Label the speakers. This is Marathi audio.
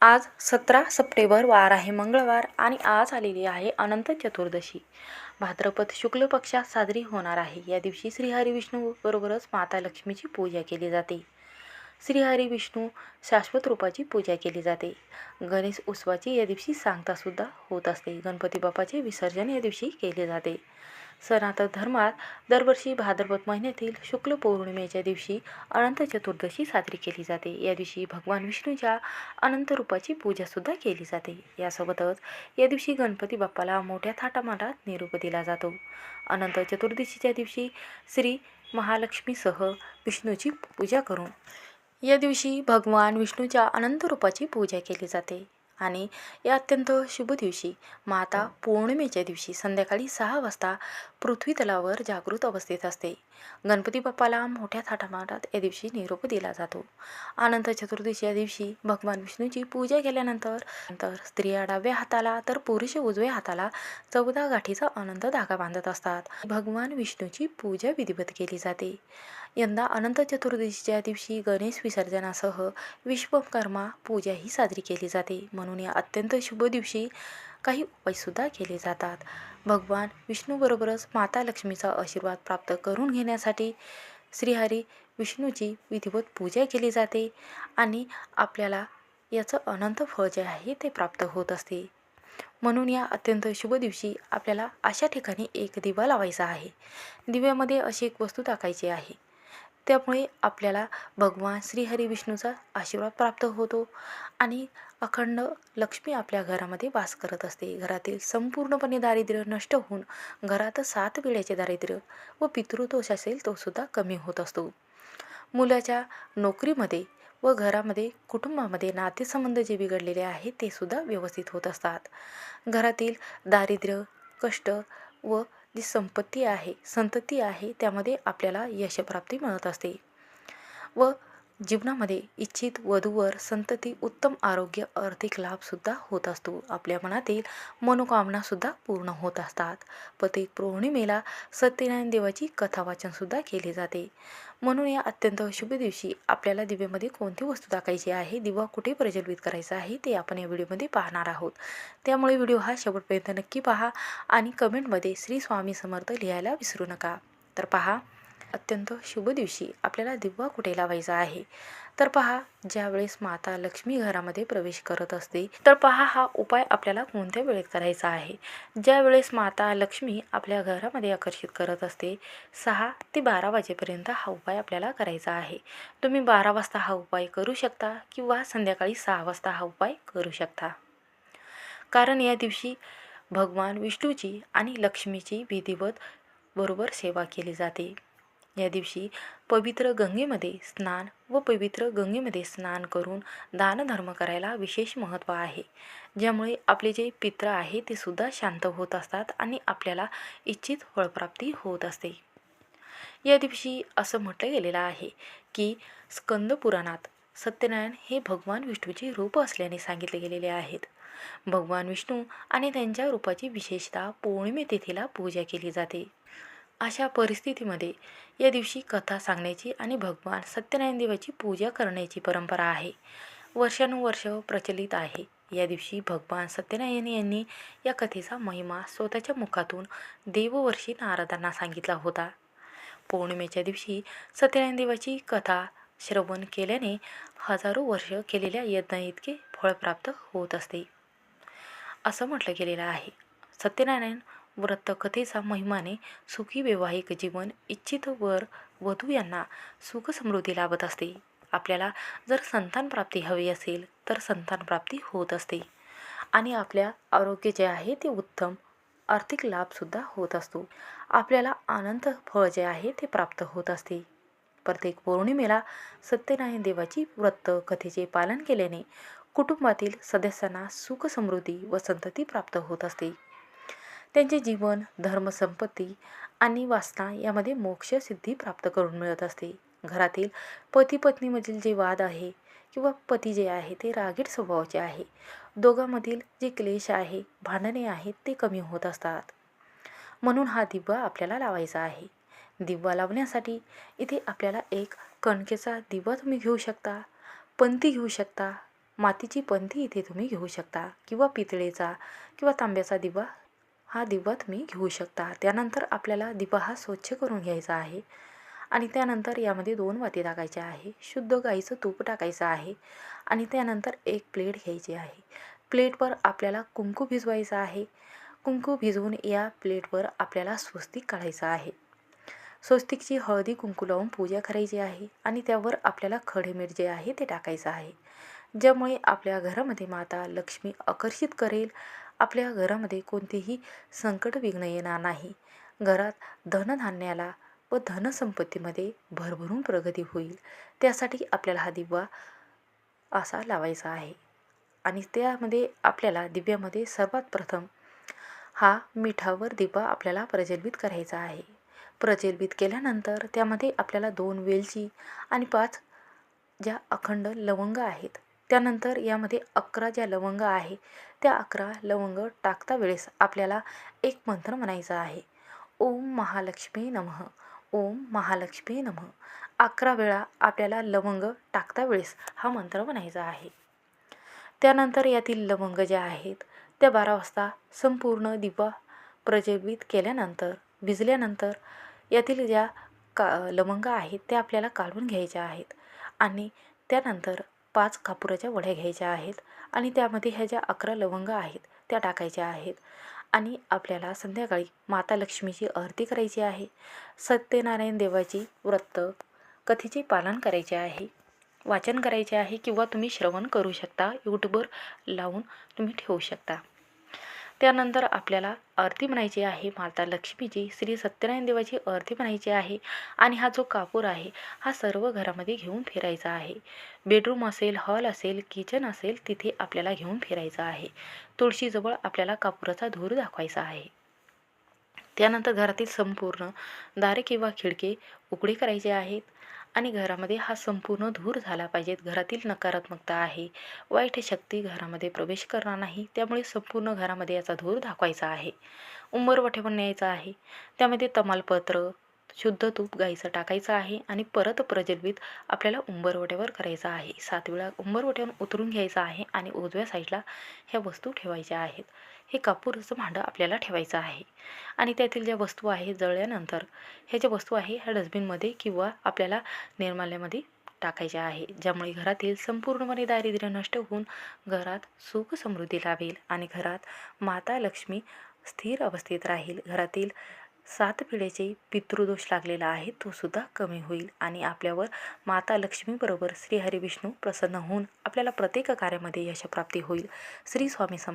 Speaker 1: आज सतरा सप्टेंबर वार आहे मंगळवार आणि आज आलेली आहे अनंत चतुर्दशी. भाद्रपद शुक्ल पक्षात साजरी होणार आहे. या दिवशी श्रीहरी विष्णू बरोबरच माता लक्ष्मीची पूजा केली जाते. श्रीहरी विष्णू शाश्वत रूपाची पूजा केली जाते. गणेश उत्सवाची या दिवशी सांगतासुद्धा होत असते. गणपती बाप्पाचे विसर्जन या दिवशी केले जाते. सनातन धर्मात दरवर्षी भाद्रपद महिन्यातील शुक्ल पौर्णिमेच्या दिवशी अनंत चतुर्दशी साजरी केली जाते. या दिवशी भगवान विष्णूच्या अनंत रूपाची पूजासुद्धा केली जाते. यासोबतच या दिवशी गणपती बाप्पाला मोठ्या थाटामाटात निरूप दिला जातो. अनंत चतुर्दशीच्या दिवशी श्री महालक्ष्मीसह विष्णूची पूजा करून या दिवशी भगवान विष्णूच्या अनंत रूपाची पूजा केली जाते. आणि या अत्यंत शुभ दिवशी माता पौर्णिमेच्या दिवशी संध्याकाळी सहा वाजता पृथ्वी तलावर जागृत अवस्थेत असते. गणपती बाप्पाला मोठ्या थाटामाटात या दिवशी निरोप दिला जातो. अनंत चतुर्दशी या दिवशी भगवान विष्णूची पूजा केल्यानंतर नंतर स्त्रिया डाव्या हाताला तर पुरुष उजव्या हाताला चौदा गाठीचा आनंद धागा बांधत असतात. भगवान विष्णूची पूजा विधिवत केली जाते. यंदा अनंत चतुर्दशीच्या दिवशी गणेश विसर्जनासह विश्वकर्मा पूजाही साजरी केली जाते. म्हणून या अत्यंत शुभ दिवशी काही उपायसुद्धा केले जातात. भगवान विष्णूबरोबरच माता लक्ष्मीचा आशीर्वाद प्राप्त करून घेण्यासाठी श्रीहरी विष्णूची विधिवत पूजा केली जाते आणि आपल्याला याचं अनंत फळ जे आहे ते प्राप्त होत असते. म्हणून या अत्यंत शुभ दिवशी आपल्याला अशा ठिकाणी एक दिवा लावायचा आहे. दिव्यामध्ये अशी एक वस्तू टाकायची आहे. त्यामुळे आपल्याला भगवान श्रीहरी विष्णूचा आशीर्वाद प्राप्त होतो आणि अखंड लक्ष्मी आपल्या घरामध्ये वास करत असते. घरातील संपूर्णपणे दारिद्र्य नष्ट होऊन घरात सात वेळेचे दारिद्र्य व पितृदोष असेल तो सुद्धा कमी होत असतो. मुलाच्या नोकरीमध्ये व घरामध्ये कुटुंबामध्ये नातेसंबंध जे बिघडलेले आहेत ते सुद्धा व्यवस्थित होत असतात. घरातील दारिद्र्य कष्ट व जी संपत्ती आहे संतती आहे त्यामध्ये आपल्याला यशप्राप्ती मिळत असते. व जीवनामध्ये इच्छित वधूवर संतती उत्तम आरोग्य आर्थिक लाभसुद्धा होत असतो. आपल्या मनातील मनोकामनासुद्धा पूर्ण होत असतात. प्रत्येक पौर्णिमेला सत्यनारायण देवाची कथावाचनसुद्धा केले जाते. म्हणून या अत्यंत शुभ दिवशी आपल्याला दिव्यामध्ये कोणती वस्तू टाकायची आहे दिवा कुठे प्रज्वलित करायचा आहे ते आपण या व्हिडिओमध्ये पाहणार आहोत. त्यामुळे व्हिडिओ हा शेवटपर्यंत नक्की पहा आणि कमेंटमध्ये श्री स्वामी समर्थ लिहायला विसरू नका. तर पहा अत्यंत शुभ दिवशी आपल्याला दिवा कुठे लावायचा आहे? तर पहा ज्यावेळेस माता लक्ष्मी घरामध्ये प्रवेश करत असते तर पहा हा उपाय आपल्याला कोणत्या वेळेत करायचा आहे? ज्यावेळेस माता लक्ष्मी आपल्या घरामध्ये आकर्षित करत असते सहा ते बारा वाजेपर्यंत हा उपाय आपल्याला करायचा आहे. तुम्ही बारा वाजता हा उपाय करू शकता किंवा संध्याकाळी सहा वाजता हा उपाय करू शकता. कारण या दिवशी भगवान विष्णूची आणि लक्ष्मीची विधिवत बरोबर सेवा केली जाते. या दिवशी पवित्र गंगेमध्ये स्नान व पवित्र गंगेमध्ये स्नान करून दानधर्म करायला विशेष महत्त्व आहे. ज्यामुळे आपले जे पित्र आहे ते सुद्धा शांत होत असतात आणि आपल्याला इच्छित फळप्राप्ती होत असते. या दिवशी असं म्हटलं गेलेलं आहे की स्कंद पुराणात सत्यनारायण हे भगवान विष्णूचे रूप असल्याने सांगितले गेलेले आहेत. भगवान विष्णू आणि त्यांच्या रूपाची विशेषतः पौर्णिमे तिथीला पूजा केली जाते. अशा परिस्थितीमध्ये या दिवशी कथा सांगण्याची आणि भगवान सत्यनारायण देवाची पूजा करण्याची परंपरा आहे. वर्षानुवर्ष प्रचलित आहे. या दिवशी भगवान सत्यनारायण यांनी या कथेचा महिमा स्वतःच्या मुखातून देववर्षी नारदांना सांगितला होता. पौर्णिमेच्या दिवशी सत्यनारायण देवाची कथा श्रवण केल्याने हजारो वर्ष केलेल्या यज्ञ इतके फळ प्राप्त होत असते. असं म्हटलं गेलेलं आहे. सत्यनारायण व्रतकथेचा महिमाने सुखी वैवाहिक जीवन इच्छित वर वधू यांना सुखसमृद्धी लाभत असते. आपल्याला जर संतानप्राप्ती हवी असेल तर संतानप्राप्ती होत असते. आणि आपल्या आरोग्य जे आहे ते उत्तम आर्थिक लाभसुद्धा होत असतो. आपल्याला आनंद फळ जे आहे ते प्राप्त होत असते. प्रत्येक पौर्णिमेला सत्यनारायण देवाची व्रत कथेचे पालन केल्याने कुटुंबातील सदस्यांना सुखसमृद्धी व संतती प्राप्त होत असते. त्यांचे जीवन धर्मसंपत्ती आणि वासना यामध्ये मोक्षसिद्धी प्राप्त करून मिळत असते. घरातील पती पत्नीमधील जे वाद आहे किंवा पती जे आहे ते रागीट स्वभावाचे आहे. दोघांमधील जे क्लेश आहे भांडणे आहेत ते कमी होत असतात. म्हणून हा दिवा आपल्याला लावायचा आहे. दिवा लावण्यासाठी इथे आपल्याला एक कणकेचा दिवा तुम्ही घेऊ शकता पंथी घेऊ शकता मातीची पंथी इथे तुम्ही घेऊ शकता किंवा पितळेचा किंवा तांब्याचा दिवा हा दिवा तुम्ही घेऊ शकता. त्यानंतर आपल्याला दिवा हा स्वच्छ करून घ्यायचा आहे आणि त्यानंतर यामध्ये दोन वाती टाकायचे आहे. शुद्ध गाईचं तूप टाकायचं आहे आणि त्यानंतर एक प्लेट घ्यायची आहे. प्लेटवर आपल्याला कुंकू भिजवायचं आहे. कुंकू भिजवून या प्लेटवर आपल्याला स्वस्तिक काढायचं आहे. स्वस्तिकची हळदी कुंकू लावून पूजा करायची आहे आणि त्यावर आपल्याला खडेमीठ जे आहे ते टाकायचं आहे. ज्यामुळे आपल्या घरामध्ये माता लक्ष्मी आकर्षित करेल आपल्या घरामध्ये कोणतेही संकट विघ्न येणार नाही. घरात धनधान्याला व धनसंपत्तीमध्ये भरभरून प्रगती होईल त्यासाठी आपल्याला हा दिवा असा लावायचा आहे. आणि त्यामध्ये आपल्याला दिव्यामध्ये सर्वात प्रथम हा मिठावर दिवा आपल्याला प्रज्वलित करायचा आहे. प्रज्वलित केल्यानंतर त्यामध्ये आपल्याला दोन वेलची आणि पाच ज्या अखंड लवंग आहेत त्यानंतर यामध्ये अकरा ज्या लवंग आहे त्या अकरा लवंग टाकता वेळेस आपल्याला एक मंत्र म्हणायचा आहे. ओम महालक्ष्मी नमः. ओम महालक्ष्मी नमः. अकरा वेळा आपल्याला लवंग टाकता वेळेस हा मंत्र म्हणायचा आहे. त्यानंतर यातील लवंग ज्या आहेत त्या बारा वाजता संपूर्ण दिवा प्रज्वलित केल्यानंतर भिजल्यानंतर यातील ज्या का लवंग आहेत त्या आपल्याला काढून घ्यायच्या आहेत. आणि त्यानंतर पाच कापुराच्या वड्या घ्यायच्या आहेत आणि त्यामध्ये ह्या ज्या अकरा लवंग आहेत त्या टाकायच्या आहेत. आणि आपल्याला संध्याकाळी माता लक्ष्मीची आरती करायची आहे. सत्यनारायण देवाची व्रत कथेचे पालन करायचे आहे. वाचन करायचे आहे किंवा तुम्ही श्रवण करू शकता. यूट्यूबवर लावून तुम्ही ठेवू शकता. त्यानंतर आपल्याला आरती म्हणायची आहे. माता लक्ष्मीची श्री सत्यनारायण देवाची आरती म्हणायची आहे आणि हा जो कापूर आहे हा सर्व घरामध्ये घेऊन फिरायचा आहे. बेडरूम असेल हॉल असेल किचन असेल तिथे आपल्याला घेऊन फिरायचं आहे. तुळशीजवळ आपल्याला कापुराचा धूर दाखवायचा आहे. त्यानंतर घरातील संपूर्ण दारे किंवा खिडके उघडे करायचे आहेत. आणि घरामध्ये हा संपूर्ण धूर झाला पाहिजेत घरातील नकारात्मकता आहे. वाईट शक्ती घरामध्ये प्रवेश करणार नाही. त्यामुळे संपूर्ण घरामध्ये याचा धूर दाखवायचा आहे. उंबरवठे पण न्यायचा आहे. त्यामध्ये तमालपत्र शुद्ध तूप गाईचं टाकायचं आहे आणि परत प्रज्वलित आपल्याला उंबरवट्यावर करायचं आहे. सात वेळा उंबरवट्यावर उतरून घ्यायचं आहे आणि उजव्या साईडला ह्या वस्तू ठेवायच्या आहेत. हे कापूरचं भांडं आपल्याला ठेवायचं आहे. आणि त्यातील ज्या वस्तू आहेत जळल्यानंतर ह्या ज्या वस्तू आहे ह्या डस्टबिनमध्ये किंवा आपल्याला निर्माल्यामध्ये टाकायच्या आहे. ज्यामुळे घरातील संपूर्णपणे दारिद्र्य नष्ट होऊन घरात सुख समृद्धी लाभेल आणि घरात माता लक्ष्मी स्थिर अवस्थेत राहील. घरातील सात पिढ्याचे पितृदोष लागलेला आहे तो सुद्धा कमी होईल आणि आपल्यावर माता लक्ष्मीबरोबर श्री हरी विष्णू प्रसन्न होऊन आपल्याला प्रत्येक कार्यामध्ये यशप्राप्ती होईल. श्री स्वामी सम